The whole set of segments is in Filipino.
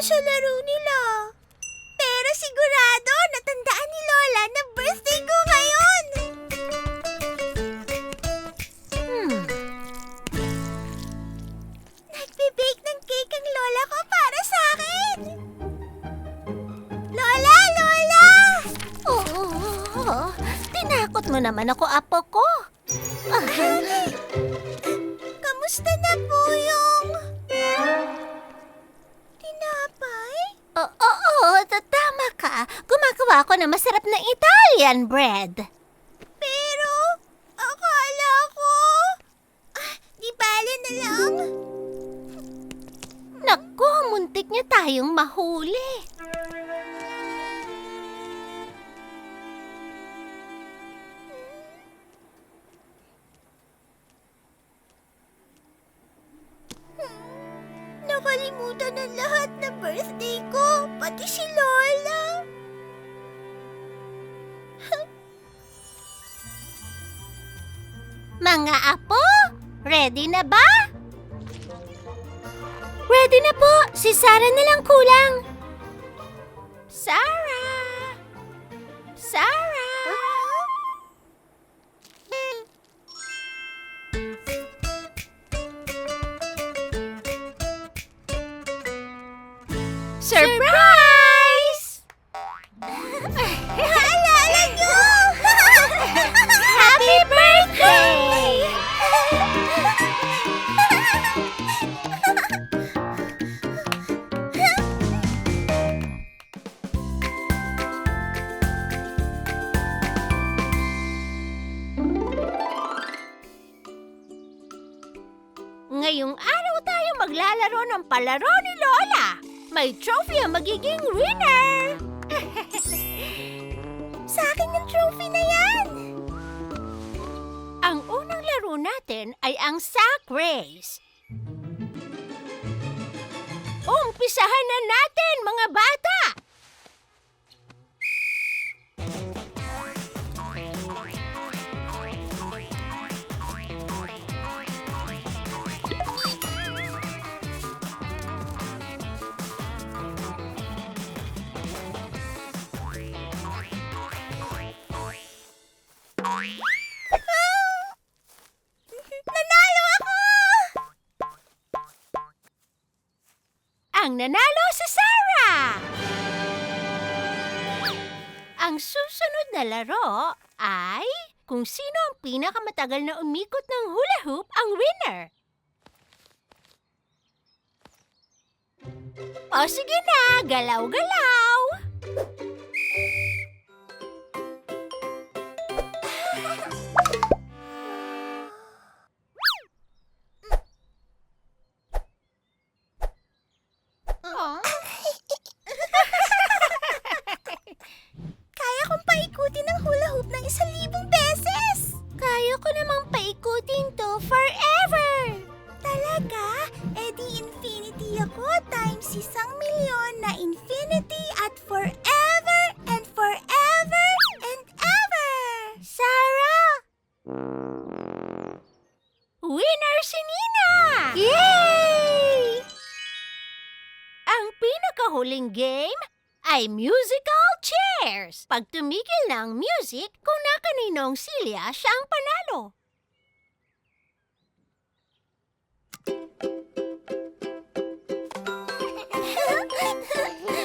Başalaruni niya tayong mahuli. Si Sarah na lang kulang. Sarah! Sarah! Surprise! umpisahan na natin, mga bata! pinakamatagal na umikot ng hula hoop ang winner. O sige na, galaw-galaw! ay musical chairs. Pag tumigil na ang music, kung na kaninong silya, siya ang panalo.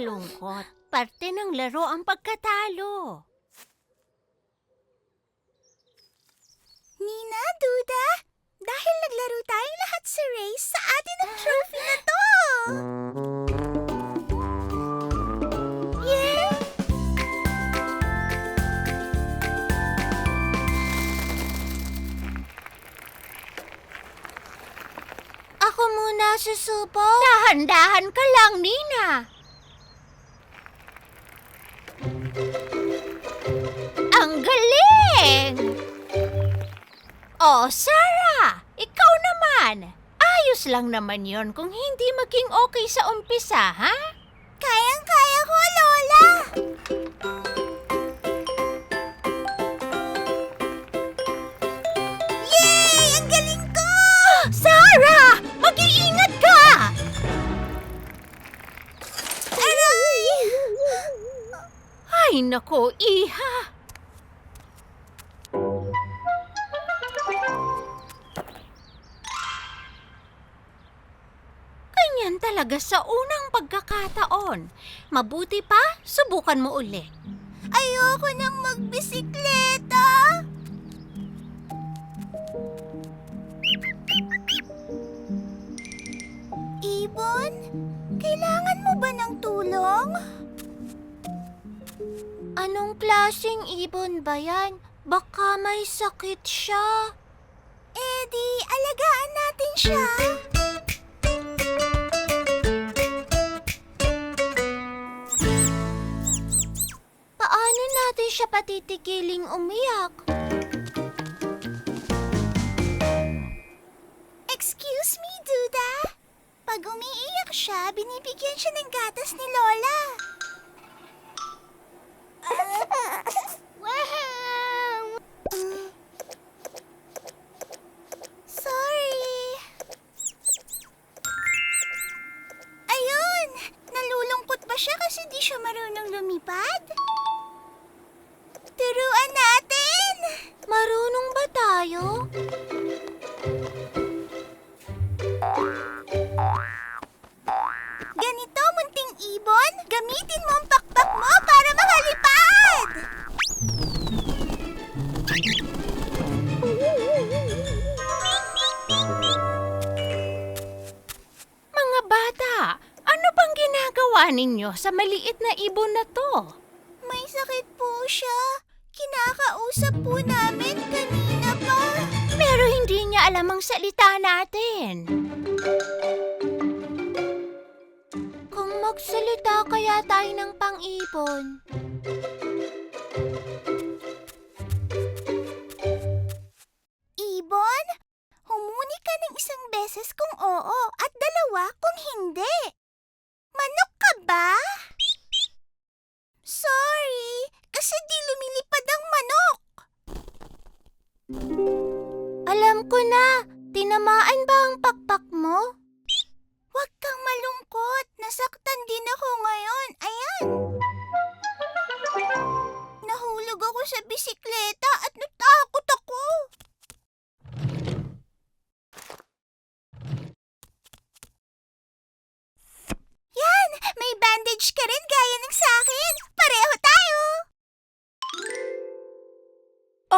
malungkot. Parte ng laro ang pagkatalo. Nina, Duda, dahil naglaro tayong lahat sa race, sa atin ang trophy na to! Yeah! Ako muna susubo. Dahan-dahan ka lang, Nina. Oh, Sarah! Ikaw naman! Ayos lang naman yon kung hindi maging okay sa umpisa, ha? Kayang-kaya ko, Lola! Yay! Ang galing ko! Sarah! Mag-iingat ka! Aray! Ay, nako, iha! Talaga sa unang pagkakataon. Mabuti pa, subukan mo ulit. Ayoko nang magbisikleta! Ibon, kailangan mo ba ng tulong? Anong klaseng ibon ba yan? Baka may sakit siya. Eh alagaan natin siya. Siya patitigiling umiyak? Excuse me, Duda. Pag umiiyak siya, binibigyan siya ng gatas ni Lola. Sorry. Ayun! Nalulungkot ba siya kasi di siya marunong lumipad? Turuan natin! Marunong ba tayo? Ganito, munting ibon, gamitin mo ang pakpak mo para makalipad! Mga bata, ano bang ginagawa ninyo sa maliit na ibon na to? May sakit po siya. Kinakausap po namin kanina pa. Pero hindi niya alam ang salita natin. Kung magsalita kaya tayo ng pang-ibon.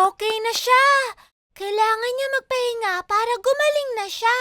Okay na siya. Kailangan niya magpahinga para gumaling na siya.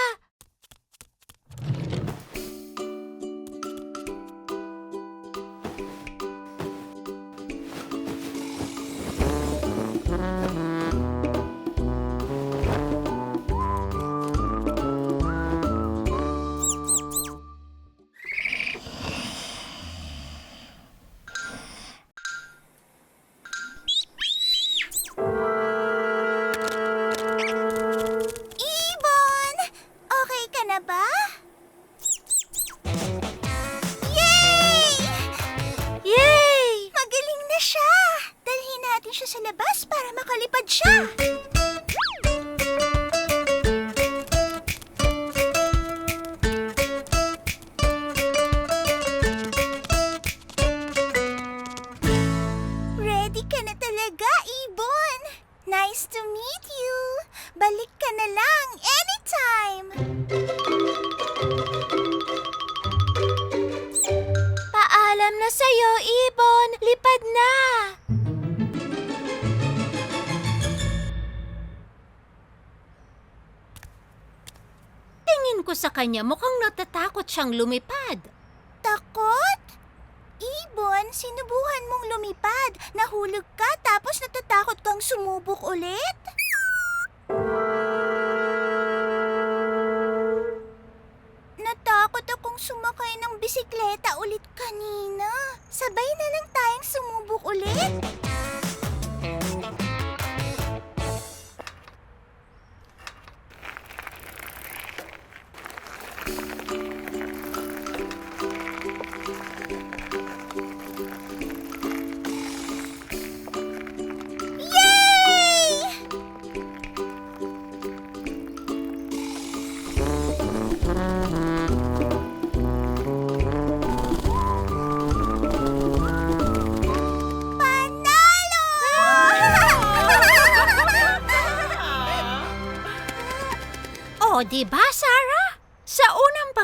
Kanya mukhang natatakot siyang lumipad. Takot? Ibon, sinubuhan mong lumipad. Nahulog ka tapos natatakot kang sumubok ulit? Natakot akong sumakay ng bisikleta ulit kanina. Sabay na lang tayong sumubok ulit.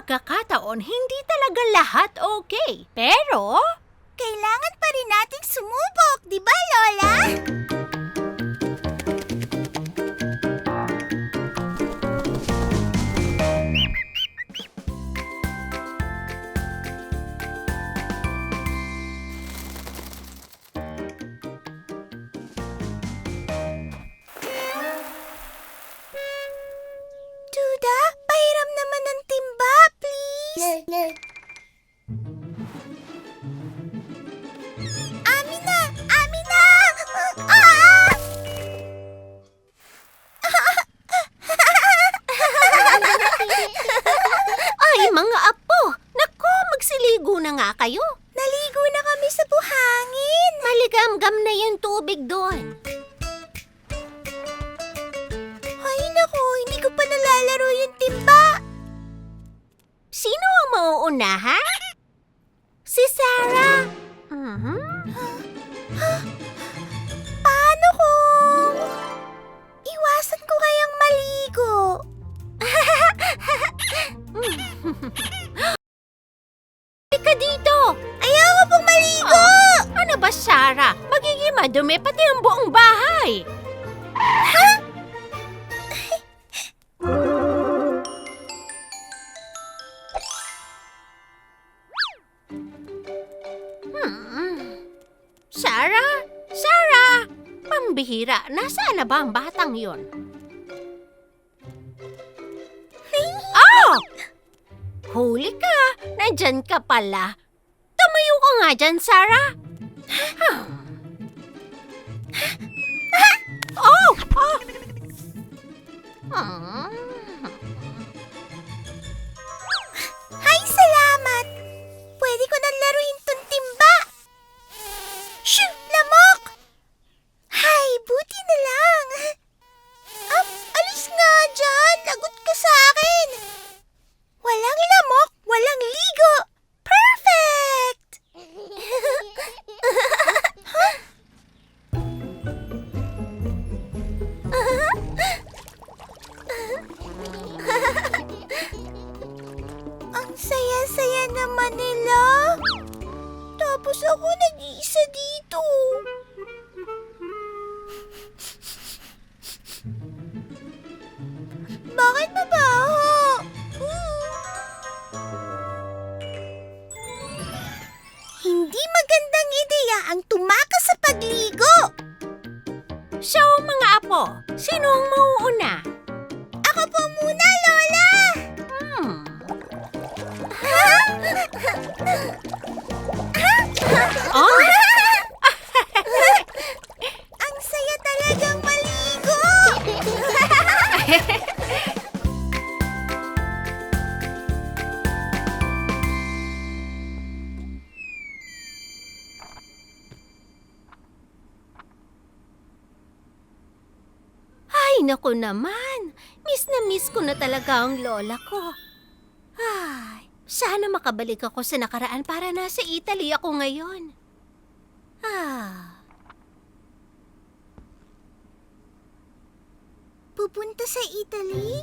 Pagkakataon, hindi talaga lahat okay. Pero, Kailangan pa rin nating sumubok, di ba, Lola? Na nga kayo. Naligo na kami sa buhangin. Maligam-gam na yung tubig doon. Ay, naku, hindi ko pa nalalaro yung timba. Sino ang mauuna, ha? Si Sarah. Mhm. Paano kung... Iwasan ko kayang maligo? Halika dito! Ayoko pong maligo! Ano ba, Sarah? Magiging madumi pati ang buong bahay. Hmm. Sarah? Sarah! Pambihira, nasaan na ba ang batang yon? Oh! Huli ka! Nandyan ka pala. Tumayo ka nga dyan, Sarah. oh! oh! Hmm. Naku naman. Miss na miss ko na talaga ang lola ko. Ay, sana makabalik ako sa nakaraan para nasa Italy ako ngayon. Ah, Pupunta sa Italy?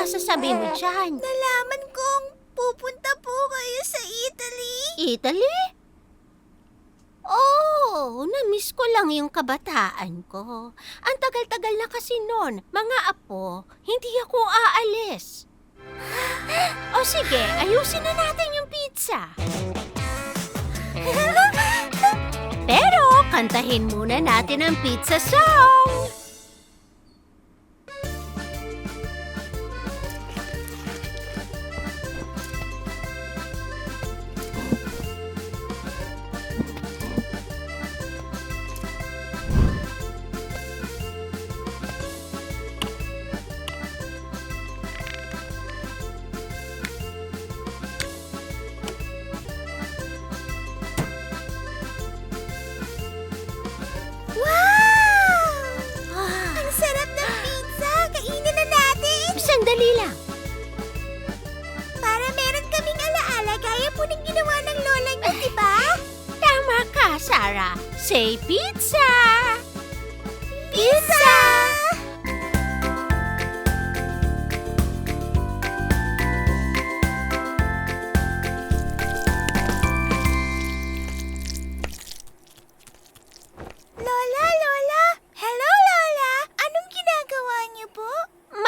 Pinagsasasabi mo dyan? Nalaman kong pupunta po kayo sa Italy. Italy? Oh, na-miss ko lang yung kabataan ko. Ang tagal-tagal na kasi noon. Mga apo, hindi ako aalis. O sige, ayusin na natin yung pizza. Pero, kantahin muna natin ang pizza song.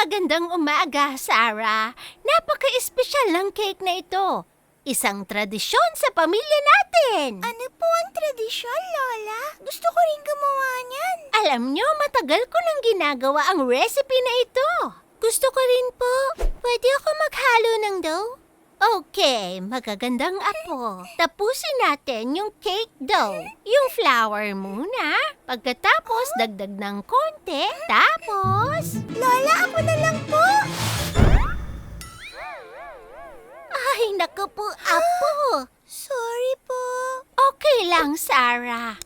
Magandang umaga, Sarah. Napaka-espesyal ng cake na ito. Isang tradisyon sa pamilya natin. Ano po ang tradisyon, Lola? Gusto ko rin gumawa niyan. Alam nyo, matagal ko nang ginagawa ang recipe na ito. Gusto ko rin po. Pwede ako maghalo ng dough? Okay, magagandang apo. Tapusin natin yung cake dough. Yung flour muna. Pagkatapos, dagdag ng konti. Tapos... Lola, ako na lang po! Ay, naku po, apo. Sorry po. Okay lang, Sarah.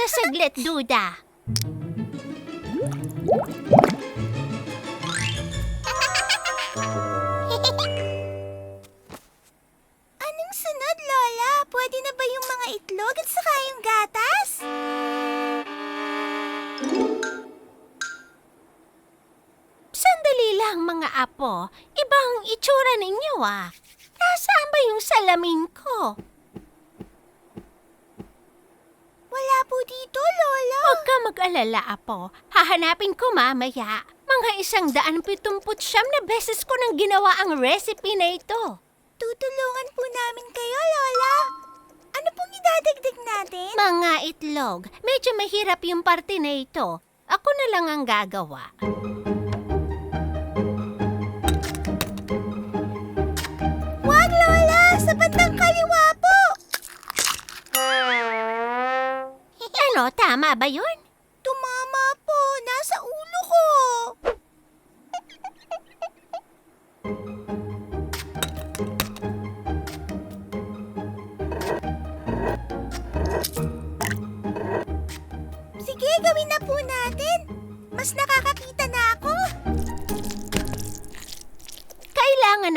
Kita saglit, Duda. Ka mag-alala, apo. Hahanapin ko mamaya. Mga isang daan pitumput siyam na beses ko nang ginawa ang recipe na ito. Tutulungan po namin kayo, Lola. Ano pong idadagdag natin? Mga itlog. Medyo mahirap yung parte na ito. Ako na lang ang gagawa. Wag, Lola! Sa bandang kaliwa po! Ano, tama ba yun?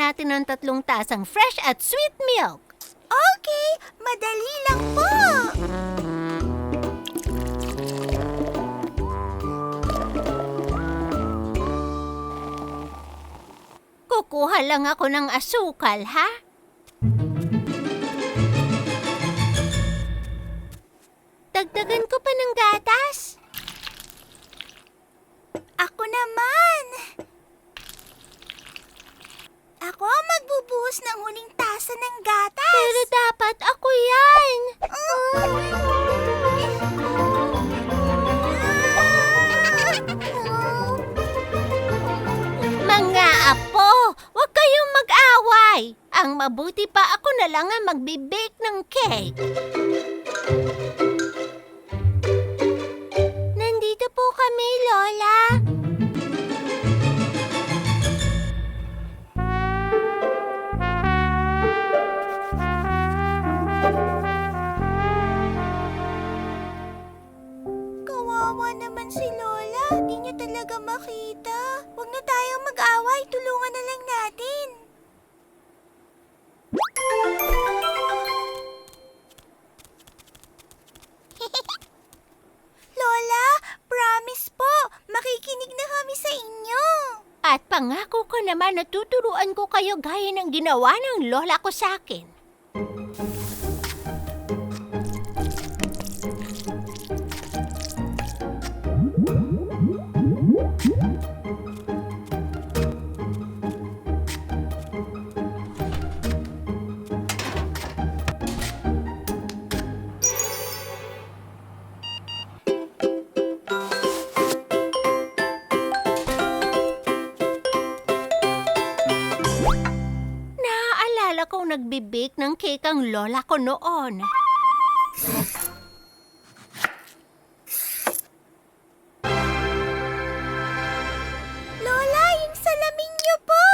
Natin ng tatlong tasang fresh at sweet milk. Okay, madali lang po. Kukuha lang ako ng asukal, ha? Dagdagan ko pa ng gatas. Ako naman. Ako ang magbubuhos ng huling tasa ng gatas. Pero dapat ako yan. Mga apo, huwag kayong mag-away. Ang mabuti pa ako na lang ang magbe-bake ng cake. Kayo gaya ng ginawa ng lola ko sa akin. Ng cake ang lola ko noon. Lola, yung salamin niyo po.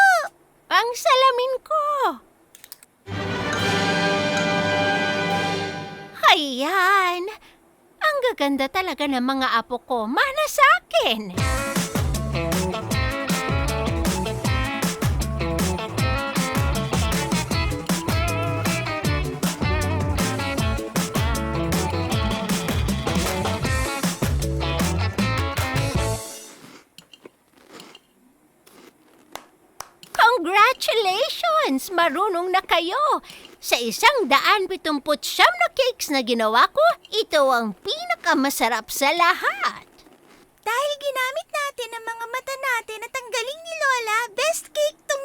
Ang salamin ko! Ayan! Ang gaganda talaga ng mga apo ko. Mana sa akin! Marunong na kayo! Sa isang daan pitumput siyam na cakes na ginawa ko, ito ang pinakamasarap sa lahat. Dahil ginamit natin ang mga mata natin at ang galing ni Lola, best cake tong